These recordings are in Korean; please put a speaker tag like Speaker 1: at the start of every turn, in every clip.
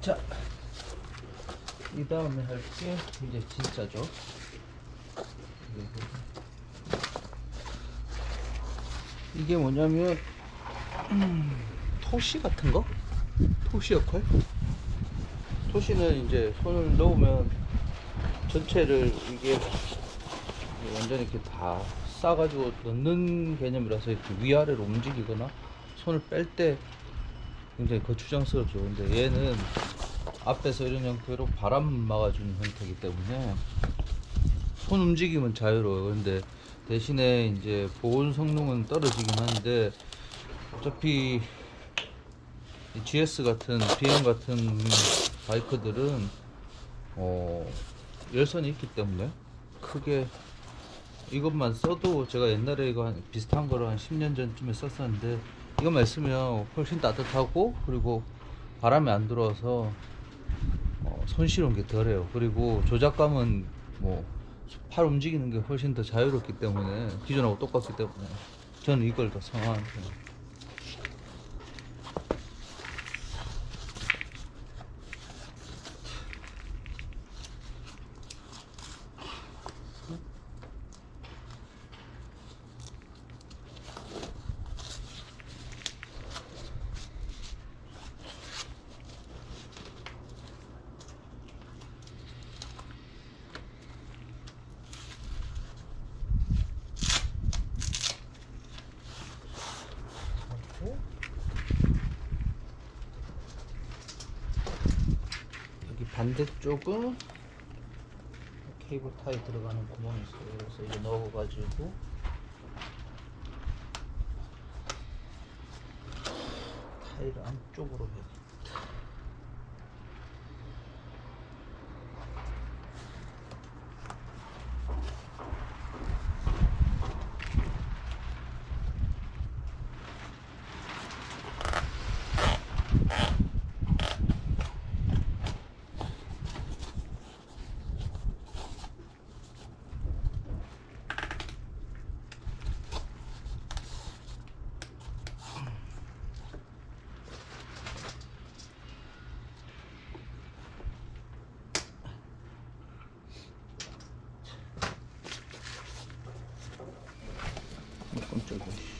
Speaker 1: 자, 이 다음에 할 게 이제 진짜죠. 이게 뭐냐면 음, 토시 같은 거? 토시 역할? 토시는 이제 손을 넣으면 전체를 이게 완전히 이렇게 다 싸가지고 넣는 개념이라서 이렇게 위아래로 움직이거나 손을 뺄 때 굉장히 거추장스럽죠. 근데 얘는 앞에서 이런 형태로 바람 막아주는 형태이기 때문에 손 움직임은 자유로워요. 근데 대신에 이제 보온 성능은 떨어지긴 하는데 어차피 이 GS 같은 BM 같은 바이크들은 어 열선이 있기 때문에 크게 이것만 써도 제가 옛날에 이거 한 비슷한 거를 한 10년 전쯤에 썼었는데 이것만 쓰면 훨씬 따뜻하고 그리고 바람이 안 들어와서 어, 손실은 게 덜해요. 그리고 조작감은 뭐 팔 움직이는 게 훨씬 더 자유롭기 때문에 기존하고 똑같기 때문에 저는 이걸 더 선호하는 편이에요. 여기 반대쪽은 케이블 타이 들어가는 구멍이 있어요. 그래서 이거 넣어가지고 타이를 안쪽으로 해야 어, 깜짝이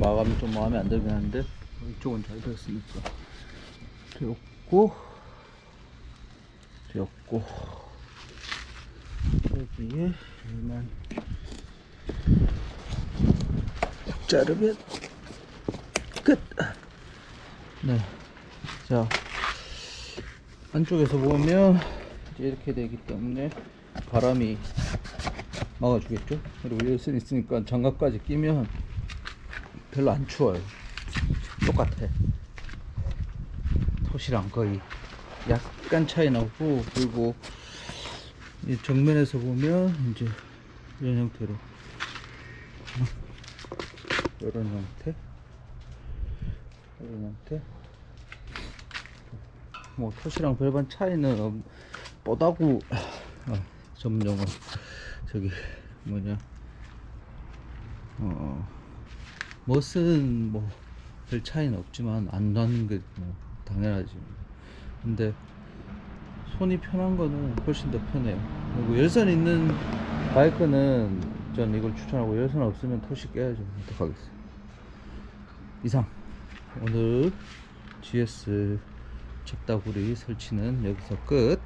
Speaker 1: 마감이 좀 마음에 안 들긴 하는데 이쪽은 잘 됐으니까 되었고 되었고 여기에 얘만 자르면 끝. 네. 자 안쪽에서 보면 이제 이렇게 되기 때문에 바람이 막아주겠죠. 그리고 열선 있으니까 장갑까지 끼면 별로 안 추워요. 똑같아. 토시랑 거의 약간 차이 나고 그리고 이 정면에서 보면 이제 이런 형태로 이런 형태 이런 형태 뭐 토시랑 별반 차이는 없, 뽀다구 어, 전문용어 저기 뭐냐 어 멋은 뭐 별 차이는 없지만 안 나는 게 뭐 당연하지. 근데 손이 편한 거는 훨씬 더 편해요. 그리고 열선 있는 바이크는 전 이걸 추천하고 열선 없으면 토시 깨야죠. 어떡하겠어요. 이상. 오늘 GS 첩다구리 설치는 여기서 끝